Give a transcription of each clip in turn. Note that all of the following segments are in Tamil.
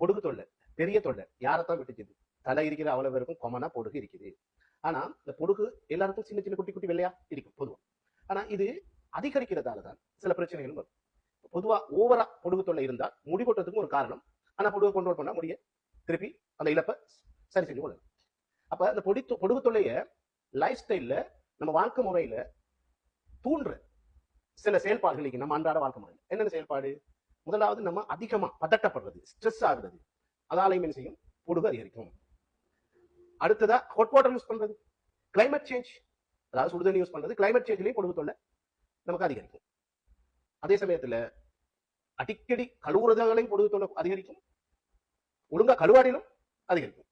பொடுகு தொல்லை பெரிய தொல்லை. யாரைத்தான் விட்டுச்சுது தலை இருக்கிற அவ்வளவு பேருக்கும் கொமனா பொடுகு இருக்குது. ஆனா இந்த பொடுகு எல்லாருக்கும் சின்ன சின்ன குட்டி குட்டி வெள்ளையா இருக்கும் பொதுவா. ஆனா இது அதிகரிக்கிறதால தான் சில பிரச்சனைகளும் வரும். பொதுவா ஓவரா பொடுகு தொல்லை இருந்தால் முடி கொட்டுறதுக்கும் ஒரு காரணம். ஆனா பொடுகு கொண்டு பண்ணா முடிய திருப்பி அந்த இழப்பை சரி செஞ்சு கொள்ளலாம். அப்ப அந்த பொடி பொடுகு தொல்லைய லைஃப் ஸ்டைல்ல நம்ம வாழ்க்கை முறையில தூண்டுற சில செயல்பாடுகள் இருக்கு நம்ம அன்றாட வாழ்க்கை முறையில். என்னென்ன செயல்பாடு? முதலாவது நம்ம அதிகமா பதட்டப்படுறது ஸ்ட்ரெஸ் ஆகுறது. அதாலையும் என்ன செய்யும்? பொடுகு அதிகரிக்கும். அடுத்ததா ஹாட் வாட்டர் யூஸ் பண்றது. கிளைமேட் சேஞ்ச் அதாவது சுடுதண்ணி யூஸ் பண்றது. கிளைமேட் சேஞ்ச்லயும் பொடுகு தொல்லை நமக்கு அதிகரிக்கும். அதே சமயத்துல அடிக்கடி கழுவுறதாலையும் பொடுகு தொல்லை அதிகரிக்கும். ஒழுங்கா கழுவாடிலும் அதிகரிக்கும்.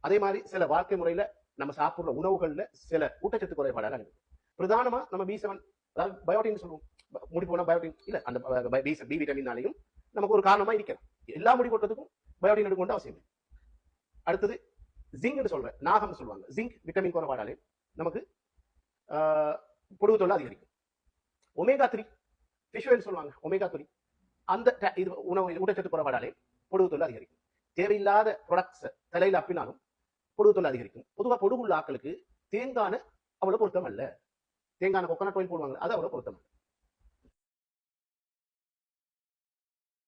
அதே மாதிரி சில வாழ்க்கை முறையில நம்ம சாப்பிடுற உணவுகள்ல சில ஊட்டச்சத்து குறைபாடாக இருக்கு பிரதானமா நம்ம பி செவன் அதாவது பயோட்டின்னு சொல்லுவோம். முடி போனால் பயோட்டின் இல்ல அந்த பி விட்டமின்னாலையும் நமக்கு ஒரு காரணமா இருக்கிறது எல்லா முடி கொட்டத்துக்கும் பயோட்டின் எடுக்கொண்டு அவசியம் இல்லை. அடுத்தது ஜிங்க்னு சொல்றேன் நாகம்னு சொல்லுவாங்க. ஜிங்க் விட்டமின் குறைபாடாலே நமக்கு ஆஹ், பொடுகு தொல்லை அதிகரிக்கும். ஒமேகா த்ரீ ஃபிஷ் சொல்லுவாங்க ஒமேகா த்ரீ அந்த இது உணவு ஊட்டச்சத்து குறைபாடாலே பொடுகு தொல்லை அதிகரிக்கும். தேவையில்லாத ப்ராடக்ட்ஸ் தலையில அப்பினாலும் பொடுகு தொல்லை அதிகரிக்கும். பொதுவா பொடுகுள்ள ஆக்களுக்கு தேங்கான அவ்வளவு பொருத்தம் அல்ல. தேங்கான கொக்கனட் ஆயில் போடுவாங்க அது அவ்வளவு பொருத்தம் அல்ல.